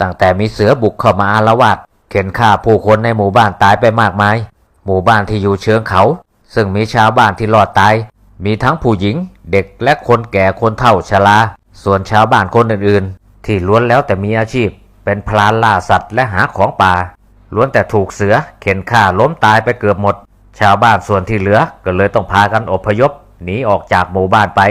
ตั้งแต่มีเสือบุกเข้ามาอาละวาดเข็นฆ่าผู้คนในหมู่บ้านตายไปมากมาย หมู่บ้านที่อยู่เชิงเขา ซึ่งมีชาวบ้านที่รอดตาย มีทั้งผู้หญิง เด็กและคนแก่คนเฒ่าชรา ส่วนชาวบ้านคนอื่นๆ ที่ล้วนแล้วแต่มีอาชีพ เป็นพลานล่าสัตว์และหาของป่า ล้วนแต่ถูกเสือเข็นฆ่าล้มตายไปเกือบหมด ชาวบ้านส่วนที่เหลือก็เลยต้องพากันอพยพหนีออกจากหมู่บ้านไป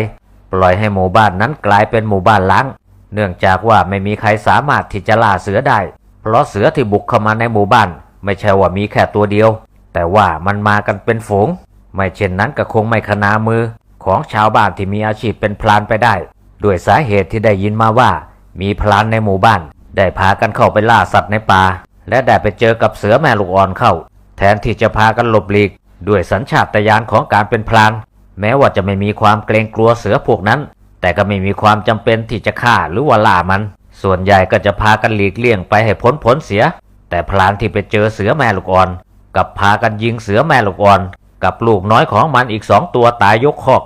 ปล่อยให้หมู่บ้านนั้นกลายเป็นหมู่บ้านล้าง เนื่องจากว่าไม่มีใครสามารถที่จะล่าเสือได้ เพราะเสือที่บุกเข้ามาในหมู่บ้าน ไม่ใช่ว่ามีแค่ตัวเดียว แต่ว่ามันมากันเป็นฝูง ไม่เช่นนั้นก็คงไม่ขนามือ ของชาวบ้านที่มีอาชีพเป็นพลานไปได้ ด้วยสาเหตุที่ได้ยินมาว่า มีพลานในหมู่บ้าน ได้พากันเข้าไปล่าสัตว์ในป่า และได้ไปเจอกับเสือแม่ลูกอ่อนเข้า แทนที่จะพากันหลบหลีก ด้วยสัญชาตญาณของการเป็นพลาน แม้ว่าจะไม่มีความเกรงกลัวเสือพวกนั้น แต่ก็ไม่มีความจำเป็นที่จะฆ่าหรือว่าล่ามัน ส่วนใหญ่ก็จะพากันหลีกเลี่ยงไปให้พ้นพ้นเสีย แต่พลานที่ไปเจอเสือแม่ลูกอ่อน กับพากันยิงเสือแม่ลูกอ่อน กับลูกน้อยของมันอีกสองตัวตายยกคอก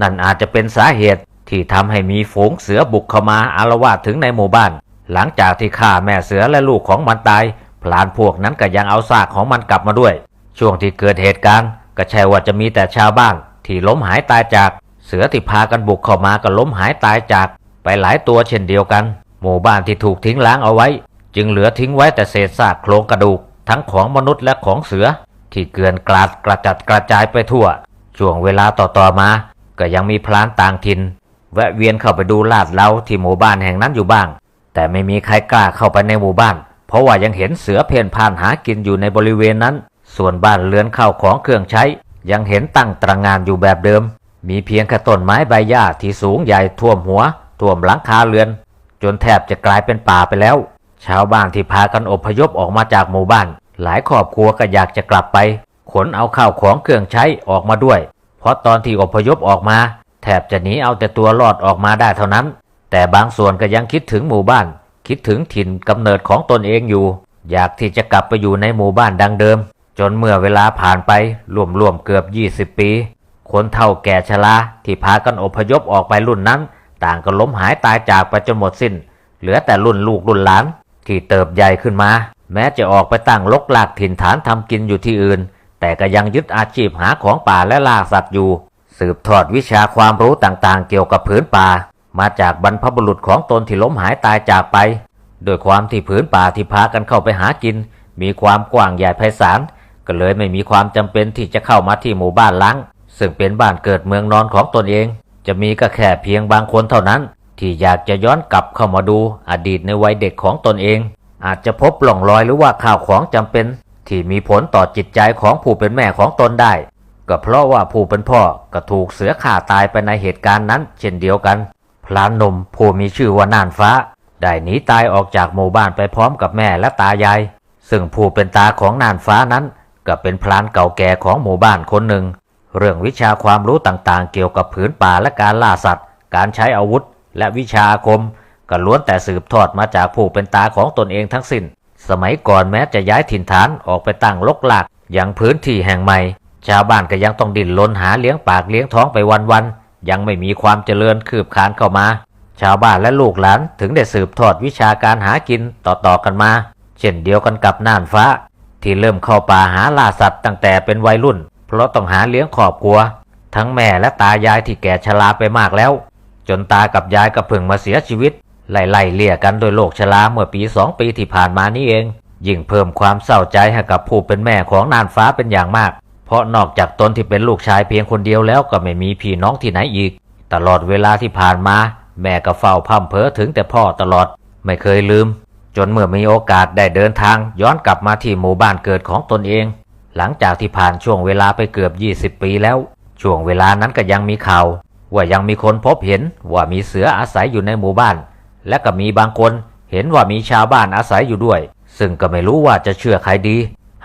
นั่นอาจจะเป็นสาเหตุที่ทำให้มีฝูงเสือบุกเข้ามาอารวาสถึงในหมู่บ้าน หลังจากที่ฆ่าแม่เสือและลูกของมันตาย พลานพวกนั้นก็ยังเอาซากของมันกลับมาด้วย ช่วงที่เกิดเหตุการณ์ก็ใช่ว่าจะมีแต่ชาวบ้านที่ล้มหายตายจาก เสือที่พากันบุกเข้ามาก็ล้มหายตายจากไปหลายตัวเช่นเดียวกัน หมู่บ้านที่ถูกทิ้งล้างเอาไว้ จึงเหลือทิ้งไว้แต่เศษซากโครงกระดูก ทั้งของมนุษย์และของเสือ ที่เกลื่อนกลาดกระจัดกระจายไปทั่ว ช่วงเวลาต่อๆมา ก็ยังมีพลานต่างถิ่นแวะเวียนเข้าไปดูลาดเหลาที่หมู่บ้านแห่งนั้นอยู่บ้าง แต่ไม่มีใครกล้าเข้าไปในหมู่บ้าน เพราะว่ายังเห็นเสือเพ่นพ่านหากินอยู่ในบริเวณนั้น ส่วนบ้านเรือนเข้าของเครื่องใช้ ยังเห็นตั้งตระงานอยู่แบบเดิม มีเพียงแค่ต้นไม้ใบหญ้าที่สูงใหญ่ท่วมหัว ท่วมหลังคาเรือน จนแทบจะกลายเป็นป่าไปแล้ว ชาวบ้านที่พากันอพยพออกมาจากหมู่บ้าน หลายครอบครัวก็อยากจะกลับไป ขนเอาข้าวของเครื่องใช้ออกมาด้วย เพราะตอนที่อพยพออกมา แทบจะหนีเอาแต่ตัวรอดออกมาได้เท่านั้น แต่บางส่วนก็ยังคิดถึงหมู่บ้าน คิดถึงถิ่นกำเนิดของตนเองอยู่ อยากที่จะกลับไปอยู่ในหมู่บ้านดังเดิม จนเมื่อเวลาผ่านไปรวมๆเกือบ 20 ปี คนเฒ่าแก่ชราที่พากันอพยพออกไปรุ่นนั้น ต่างก็ล้มหายตายจากไปจนหมดสิ้น เหลือแต่รุ่นลูกรุ่นหลานที่เติบใหญ่ขึ้นมา แม้จะออกไปตั้งลกหลากถิ่นฐานทำกินอยู่ที่อื่น แต่ก็ยังยึดอาชีพหาของป่าและล่าสัตว์อยู่ สืบทอดวิชาความรู้ต่างๆ เกี่ยวกับผืนป่า มาจากบรรพบุรุษของตนที่ล้มหายตายจากไปโดยความที่ผืนป่าที่พากันเข้าไปหากิน มีความกว้างใหญ่ไพศาลก็เลยไม่มีความจำเป็นที่จะเข้ามาที่หมู่บ้านล้าง ซึ่งเป็นบ้านเกิดเมืองนอนของตนเอง จะมีก็แค่เพียงบางคนเท่านั้น ที่อยากจะย้อนกลับเข้ามาดูอดีตในวัยเด็กของตนเอง อาจจะพบหล่องรอยหรือว่าข่าวของจำเป็น ที่มีผลต่อจิตใจของผู้เป็นแม่ของตนได้ ก็เพราะว่าผู้เป็นพ่อก็ถูกเสือข่าตายไปในเหตุการณ์นั้น เช่นเดียวกัน พลานนมผู้มีชื่อว่าน่านฟ้า ได้หนีตายออกจากหมู่บ้านไปพร้อมกับแม่และตายาย ซึ่งผู้เป็นตาของน่านฟ้านั้น ก็เป็นพลานเก่าแก่ของหมู่บ้านคนหนึ่ง เรื่องวิชาความรู้ต่างๆ เกี่ยวกับผืนป่าและการล่าสัตว์ การใช้อาวุธ และวิชาอาคม ก็ล้วนแต่สืบทอดมาจากผู้เป็นตาของตนเองทั้งสิ้น สมัยก่อนแม้จะย้ายถิ่นฐานออกไปตั้งลกหลากอย่างพื้นที่แห่งใหม่ ชาวบ้านก็ยังต้องดิ้นรนหาเลี้ยงปากเลี้ยงท้องไปวันๆ ยังไม่มีความเจริญคืบคานเข้ามา ชาวบ้านและลูกหลานถึงได้สืบทอดวิชาการหากินต่อๆกันมา เช่นเดียวกันกับน่านฟ้า ที่เริ่มเข้าป่าหาล่าสัตว์ตั้งแต่เป็นวัยรุ่น เพราะต้องหาเลี้ยงครอบครัว ทั้งแม่และตายายที่แก่ชราไปมากแล้ว จนตากับยายก็เพิ่งมาเสียชีวิต ไล่ๆเลี่ยกันโดยโรคชราเมื่อปีสองปีที่ผ่านมานี้เอง ยิ่งเพิ่มความเศร้าใจให้กับผู้เป็นแม่ของนานฟ้าเป็นอย่างมาก เพราะนอกจากตนที่เป็นลูกชายเพียงคนเดียวแล้วก็ไม่มีพี่น้องที่ไหนอีก ตลอดเวลาที่ผ่านมา แม่ก็เฝ้าพร่ำเพ้อถึงแต่พ่อตลอด ไม่เคยลืมจนเมื่อมีโอกาสได้เดินทางย้อนกลับมาที่หมู่บ้านเกิดของตนเอง หลังจากที่ผ่านช่วงเวลาไปเกือบ 20 ปีแล้ว ช่วงเวลานั้นก็ยังมีข่าว ว่ายังมีคนพบเห็นว่ามีเสืออาศัยอยู่ในหมู่บ้าน และก็มีบางคนเห็นว่ามีชาวบ้านอาศัยอยู่ด้วย ซึ่งก็ไม่รู้ว่าจะเชื่อใครดี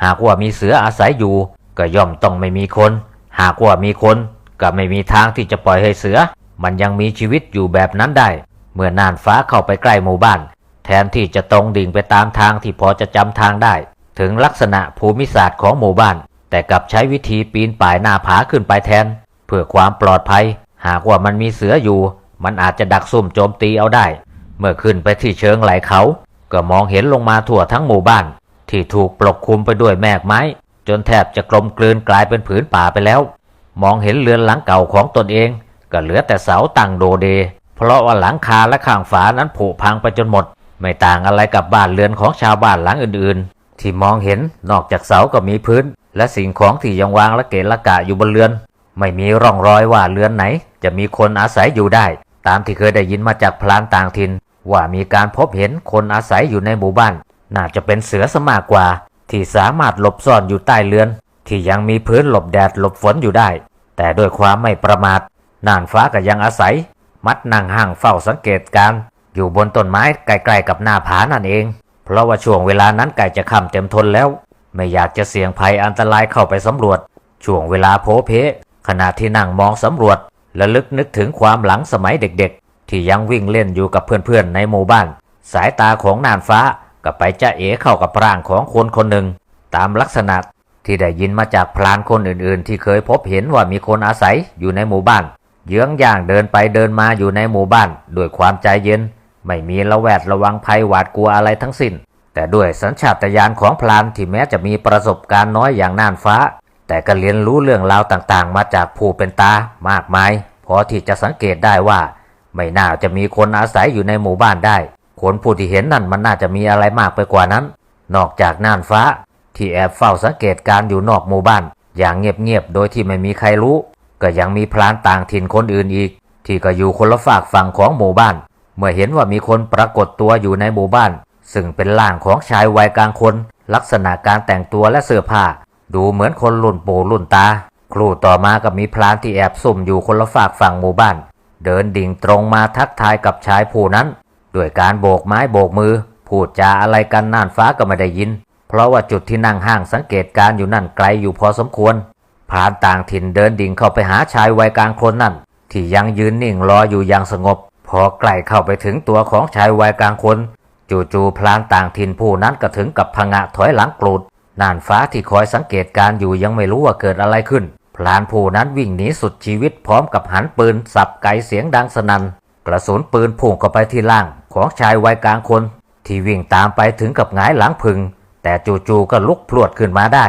หากว่ามีเสืออาศัยอยู่ ก็ย่อมต้องไม่มีคน หากว่ามีคนก็ไม่มีทางที่จะปล่อยให้เสือ มันยังมีชีวิตอยู่แบบนั้นได้ เมื่อน่านฟ้าเข้าไปใกล้หมู่บ้าน แทนที่จะตรงดิ่งไปตามทางที่พอจะจำทางได้ ถึงลักษณะภูมิศาสตร์ของหมู่บ้าน แต่กลับใช้วิธีปีนป่ายหน้าผาขึ้นไปแทน เพื่อความปลอดภัย หากว่ามันมีเสืออยู่ มันอาจจะดักซุ่มโจมตีเอาได้ เมื่อขึ้นไปที่เชิงไหลเขา ก็มองเห็นลงมาทั่วทั้งหมู่บ้าน ที่ถูกปกคลุมไปด้วยแมกไม้ จนแทบจะกลมกลืนกลายเป็นผืนป่าไปแล้ว มองเห็นเรือนหลังเก่าของตนเอง ก็เหลือแต่เสาตั้งโดเด เพราะว่าหลังคาและข้างฝานั้นผุพังไปจนหมด ไม่ต่างอะไรกับบ้านเรือนของชาวบ้านหลังอื่นๆ ที่มองเห็นนอกจากเสาก็มีพื้น และสิ่งของที่ยังวางละเกะละกะอยู่บนเรือน ไม่มีร่องรอยว่าเรือนไหน จะมีคนอาศัยอยู่ได้ ตามที่เคยได้ยินมาจากพลานต่างถิ่นว่ามีการพบเห็นคนอาศัยอยู่ในหมู่บ้าน น่าจะเป็นเสือสมากกว่า ที่สามารถหลบซ่อนอยู่ใต้เรือน ที่ยังมีพื้นหลบแดดหลบฝนอยู่ได้ แต่ด้วยความไม่ประมาทน่านฟ้าก็ยังอาศัย มัดนั่งห่างเฝ้าสังเกตการอยู่บนต้นไม้ใกล้ๆกับหน้าผานั่นเอง เพราะว่าช่วงเวลานั้นใกล้จะค่ำเต็มทนแล้ว ไม่อยากจะเสี่ยงภัยอันตรายเข้าไปสำรวจ ช่วงเวลาโพเพขณะที่นั่งมองสำรวจและลึกนึกถึงความหลังสมัยเด็กๆ ที่ยังวิ่งเล่นอยู่กับเพื่อนๆในหมู่บ้าน สายตาของนานฟ้าก็ไปจะเอเข้ากับร่างของคนคนหนึ่ง ตามลักษณะที่ได้ยินมาจากพลานคนอื่นๆ ที่เคยพบเห็นว่ามีคนอาศัยอยู่ในหมู่บ้าน เยื้องย่างเดินไปเดินมาอยู่ในหมู่บ้านด้วยความใจเย็น ไม่มีระแวดระวังภัยหวาดกลัวอะไรทั้งสิ้น แต่ด้วยสัญชาตญาณของพลานที่แม้จะมีประสบการณ์น้อยอย่างน่านฟ้า แต่ก็เรียนรู้เรื่องราวต่างๆ มาจากผู้เป็นตามากมายพอที่จะสังเกตได้ว่า ไม่น่าจะมีคนอาศัยอยู่ในหมู่บ้านได้ คนผู้ที่เห็นนั่นมันน่าจะมีอะไรมากไปกว่านั้น นอกจากน่านฟ้า ที่แอบเฝ้าสังเกตการอยู่นอกหมู่บ้าน อย่างเงียบๆโดยที่ไม่มีใครรู้ ก็ยังมีพรานต่างถิ่นคนอื่นอีก ที่ก็อยู่คนละฝากฝั่งของหมู่บ้าน เมื่อเห็นว่ามีคนปรากฏตัวอยู่ในหมู่บ้าน ซึ่งเป็นร่างของชายวัยกลางคน ลักษณะการแต่งตัวและเสื้อผ้า ดูเหมือนคนรุ่นปู่รุ่นตา ครูต่อมาก็มีพรานที่แอบซุ่มอยู่คนละฝากฝั่งหมู่บ้าน เดินดิ่งตรงมาทักทายกับชายผู้นั้น ด้วยการโบกไม้โบกมือ พูดจาอะไรกันน่านฟ้าก็ไม่ได้ยิน เพราะว่าจุดที่นั่งห้างสังเกตการอยู่นั่นไกลอยู่พอสมควรพรานต่างถิ่นเดินดิ่งเข้าไปหาชายวัยกลางคนนั่นที่ยังยืนนิ่งรออยู่อย่างสงบ พอใกล้เข้าไปถึงตัวของชายวัยกลางคน จู่ๆพลานต่างถิ่นผู้นั้นก็ถึงกับพงะถอยหลังกรูดน่านฟ้าที่คอยสังเกตการอยู่ยังไม่รู้ว่าเกิดอะไรขึ้น พลานผู้นั้นวิ่งหนีสุดชีวิตพร้อมกับหันปืนสับไกเสียงดังสนัน่นกระสุนปืนพุ่งเข้าไปที่ล่างของชายวัยกลางคน ที่วิ่งตามไปถึงกับหงายหลังพึง แต่จู่ๆก็ลุกพรวดขึ้นมาได้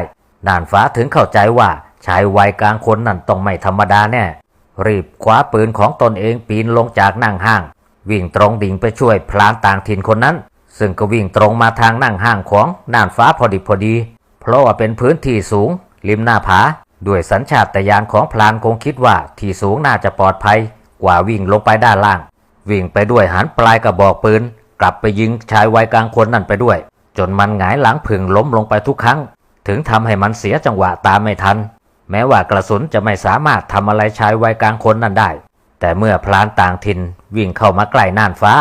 น่านฟ้าถึงเข้าใจว่าชายวัยกลางคนนั่นต้องไม่ธรรมดาแน่ รีบคว้าปืนของตนเองปีนลงจากนั่งห้าง วิ่งตรงดิ่งไปช่วยพลานต่างถิ่นคนนั้น ซึ่งก็วิ่งตรงมาทางนั่งห้างของน่านฟ้าพอดีพอดี เพราะว่าเป็นพื้นที่สูง ริมหน้าผา ด้วยสัญชาตญาณของพลานคงคิดว่าที่สูงน่าจะปลอดภัย กว่าวิ่งลงไปด้านล่าง วิ่งไปด้วยหันปลายกระบอกปืน กลับไปยิงชายวัยกลางคนนั่นไปด้วย จนมันหงายหลังผึ่งล้มลงไปทุกครั้ง ถึงทำให้มันเสียจังหวะตามไม่ทัน แม้ว่ากระสุนจะไม่สามารถทำอะไรชายวัยกลางคนนั่นได้ แต่เมื่อพลานต่างถิ่นวิ่งเข้ามาใกล้น่านฟ้า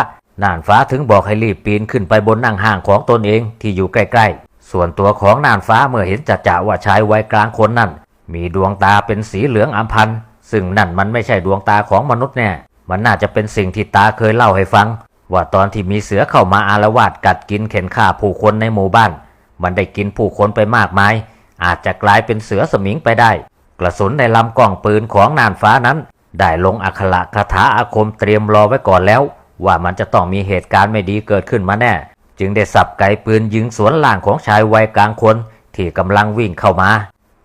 น่านฟ้าถึงบอกให้รีบปีนขึ้นไปบนนั่งห้างของตนเองที่อยู่ใกล้ๆ ส่วนตัวของน่านฟ้าเมื่อเห็นจัจะว่าชายวัยกลางคนนั่น มีดวงตาเป็นสีเหลืองอัมพันธ์ซึ่งนั่นมันไม่ใช่ดวงตาของมนุษย์แน่ มันน่าจะเป็นสิ่งที่ตาเคยเล่าให้ฟัง ว่าตอนที่มีเสือเข้ามาอารวาสกัดกินเข็นฆ่าผู้คนในหมู่บ้าน มันได้กินผู้คนไปมากมาย อาจจะกลายเป็นเสือสมิงไปได้ กระสุนในลำกล้องปืนของนานฟ้านั้น ได้ลงอักขระคาถาอาคมเตรียมรอไว้ก่อนแล้ว ว่ามันจะต้องมีเหตุการณ์ไม่ดีเกิดขึ้นมาแน่ จึงได้สับไกปืนยิงสวนล่างของชายวัยกลางคนที่กำลังวิ่งเข้ามา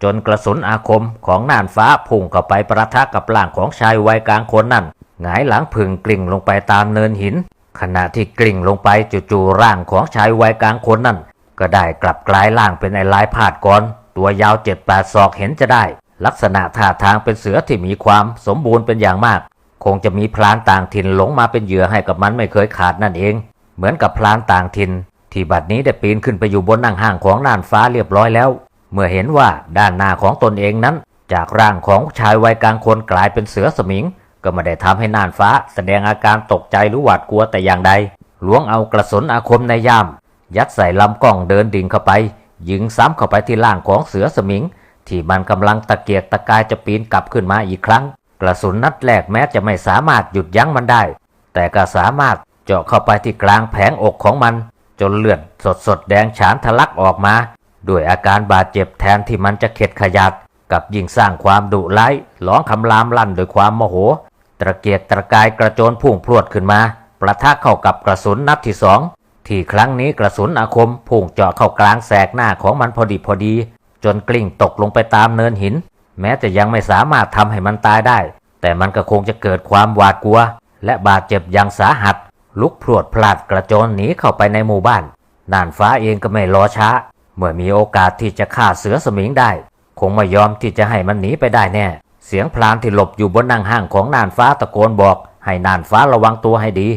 จนกระสุนอาคมของน่านฟ้าพุ่งเข้าไปประทะกับร่างของชายวัยกลางคนนั่นหงายหลังผึ่งกลิ่งลงไปตามเนินหิน ขณะที่กลิ่งลงไปจู่ๆร่างของชายวัยกลางคนนั่นก็ได้กลับกลายร่างเป็นไอ้ลายพาดก่อน ตัวยาวเจ็ดแปดศอกเห็นจะได้ ลักษณะท่าทางเป็นเสือที่มีความสมบูรณ์เป็นอย่างมาก คงจะมีพลานต่างถิ่นหลงมาเป็นเหยื่อให้กับมันไม่เคยขาดนั่นเอง เหมือนกับพลานต่างถิ่นที่บัดนี้ได้ปีนขึ้นไปอยู่บนนั่งห้างของน่านฟ้าเรียบร้อยแล้ว เมื่อเห็นว่าด้านหน้าของตนเองนั้น จากร่างของชายวัยกลางคนกลายเป็นเสือสมิง ก็ไม่ได้ทำให้น่านฟ้า แสดงอาการตกใจหรือหวาดกลัวแต่อย่างใดล้วงเอากระสุนอาคมในย่าม ยัดใส่ลำกล้องเดินดิ่งเข้าไป ยิงซ้ำเข้าไปที่ล่างของเสือสมิง ที่มันกำลังตะเกียกตะกายจะปีนกลับขึ้นมาอีกครั้ง กระสุนนัดแรกแม้จะไม่สามารถหยุดยั้งมันได้ แต่ก็สามารถเจาะเข้าไปที่กลางแผงอกของมัน จนเลือดสดสดแดงฉานทะลักออกมา ด้วยอาการบาดเจ็บแทนที่มันจะเข็ดขยัดกับยิ่งสร้างความดุร้ายร้องคำรามลั่นด้วยความโมโห ตะเกียกตะกายกระโจนพุ่งพรวดขึ้นมา ประทะเข้ากับกระสุนนัดที่สอง ที่ครั้งนี้กระสุนอาคมพุ่งเจาะเข้ากลางแสกหน้าของมันพอดีพอดี จนกลิ้งตกลงไปตามเนินหิน แม้จะยังไม่สามารถทำให้มันตายได้ แต่มันก็คงจะเกิดความหวาดกลัว และบาดเจ็บอย่างสาหัส ลุกพรวดพลาดกระโจนหนีเข้าไปในหมู่บ้านน่านฟ้าเองก็ไม่รอช้า เมื่อมีโอกาสที่จะฆ่าเสือสมิงได้ คงไม่ยอมที่จะให้มันหนีไปได้แน่ เสียงพลานที่หลบอยู่บนนั่งห้างของน่านฟ้าตะโกนบอก ให้น่านฟ้าระวังตัวให้ดี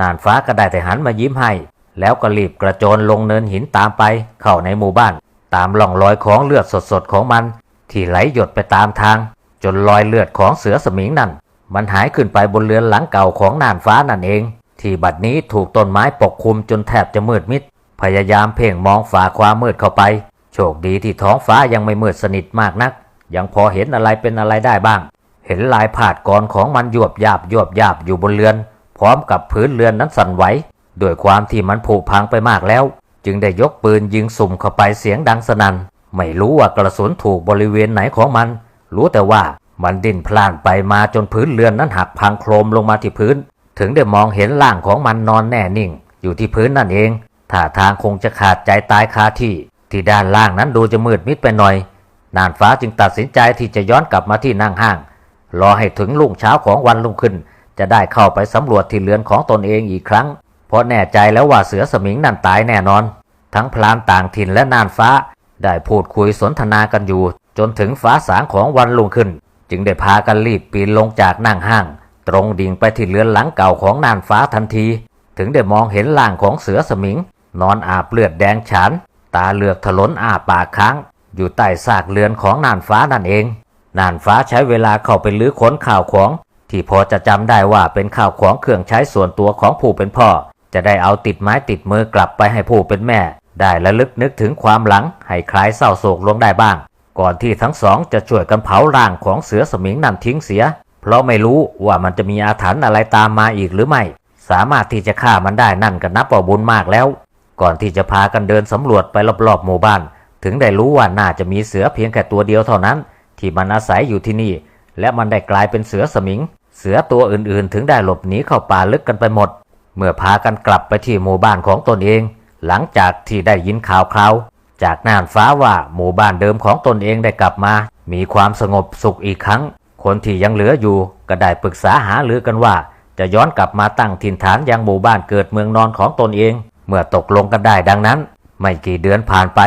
น่านฟ้าก็ได้แต่หันมายิ้มให้ แล้วก็รีบกระโจนลงเนินหินตามไป เข้าในหมู่บ้าน ตามร่องรอยของเลือดสดๆของมัน ที่ไหลหยดไปตามทาง จนรอยเลือดของเสือสมิงนั่น มันหายขึ้นไปบนเรือนหลังเก่าของน่านฟ้านั่นเอง ที่บัดนี้ถูกต้นไม้ปกคลุมจนแทบจะมืดมิด พยายามเพ่งมองฝ่าความมืดเข้าไป โชคดีที่ท้องฟ้ายังไม่มืดสนิทมากนัก ยังพอเห็นอะไรเป็นอะไรได้บ้าง เห็นลายผาดกรของมันยวบยาบยวบยาบอยู่บนเรือน พร้อมกับพื้นเรือนนั้นสั่นไหว ด้วยความที่มันผุพังไปมากแล้ว จึงได้ยกปืนยิงสุ่มเข้าไปเสียงดังสนัน่นไม่รู้ว่ากระสุนถูกบริเวณไหนของมัน รู้แต่ว่ามันดิ้นพล่านไปมาจนพื้นเรือนนั้นหักพังโครมลงมาที่พื้น ถึงได้มองเห็นร่างของมันนอนแน่นิ่ง อยู่ที่พื้นนั่นเองท่าทางคงจะขาดใจตายคาที่ ที่ด้านล่างนั้นดูจะมืดมิดไปหน่อย นานฟ้าจึงตัดสินใจที่จะย้อนกลับมาที่นั่งห้าง รอให้ถึงรุ่งเช้าของวันรุ่งขึ้น จะได้เข้าไปสำรวจที่เรือนของตนเองอีกครั้ง เพราะแน่ใจแล้วว่าเสือสมิงนั่นตายแน่นอน ทั้งพลานต่างถิ่นและนานฟ้า ได้พูดคุยสนทนากันอยู่ จนถึงฟ้าสางของวันรุ่งขึ้น จึงได้พากันรีบปีนลงจากนั่งห้าง ตรงดิ่งไปที่เรือนหลังเก่าของนานฟ้าทันที ถึงได้มองเห็นร่างของเสือสมิง นอนอาบเลือดแดงฉาน ตาเหลือกถลนอาปากค้าง อยู่ใต้ซากเรือนของนานฟ้านั่นเองนานฟ้าใช้เวลาเข้าไปลื้อค้นข่าวของ ที่พอจะจำได้ว่าเป็นข่าวของเครื่องใช้ส่วนตัวของผู้เป็นพ่อ จะได้เอาติดไม้ติดมือกลับไปให้ผู้เป็นแม่ ได้ระลึกนึกถึงความหลัง ให้คลายเศร้าโศกลงได้บ้าง ก่อนที่ทั้งสองจะช่วยกันเผาร่างของเสือสมิงนั่นทิ้งเสีย เพราะไม่รู้ว่ามันจะมีอาถรรพ์อะไรตามมาอีกหรือไม่ สามารถที่จะฆ่ามันได้นั่นก็นับว่าบุญมากแล้ว ก่อนที่จะพากันเดินสำรวจไปรอบๆหมู่บ้าน ถึงได้รู้ว่าน่าจะมีเสือเพียงแค่ตัวเดียวเท่านั้น ที่มันอาศัยอยู่ที่นี่ และมันได้กลายเป็นเสือสมิง เสือตัวอื่นๆ ถึงได้หลบหนีเข้าป่าลึกกันไปหมด เมื่อพากันกลับไปที่หมู่บ้านของตนเอง หลังจากที่ได้ยินข่าวคราวจากน่านฟ้าว่าหมู่บ้านเดิมของตนเองได้กลับมา มีความสงบสุขอีกครั้ง คนที่ยังเหลืออยู่ก็ได้ปรึกษาหารือกันว่า จะย้อนกลับมาตั้งถิ่นฐานยังหมู่บ้านเกิดเมืองนอนของตนเอง เมื่อตกลงกันได้ดังนั้น ไม่กี่เดือนผ่านไป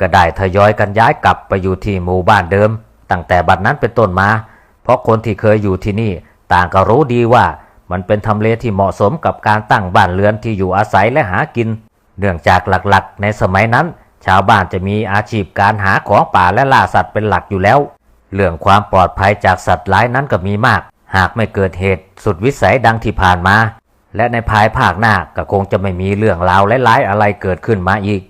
ก็ได้ทยอยกันย้ายกลับไปอยู่ที่หมู่บ้านเดิม ตั้งแต่บัดนั้นเป็นต้นมา เพราะคนที่เคยอยู่ที่นี่ต่างก็รู้ดีว่า มันเป็นทำเลที่เหมาะสมกับการตั้งบ้านเรือนที่อยู่อาศัยและหากิน เนื่องจากหลักๆ ในสมัยนั้น ชาวบ้านจะมีอาชีพการหาของป่าและล่าสัตว์เป็นหลักอยู่แล้ว เรื่องความปลอดภัยจากสัตว์ร้ายนั้นก็มีมาก หากไม่เกิดเหตุสุดวิสัยดังที่ผ่านมา และในภายภาคหน้าก็คงจะไม่มีเรื่องราวร้ายๆอะไรเกิดขึ้นมาอีก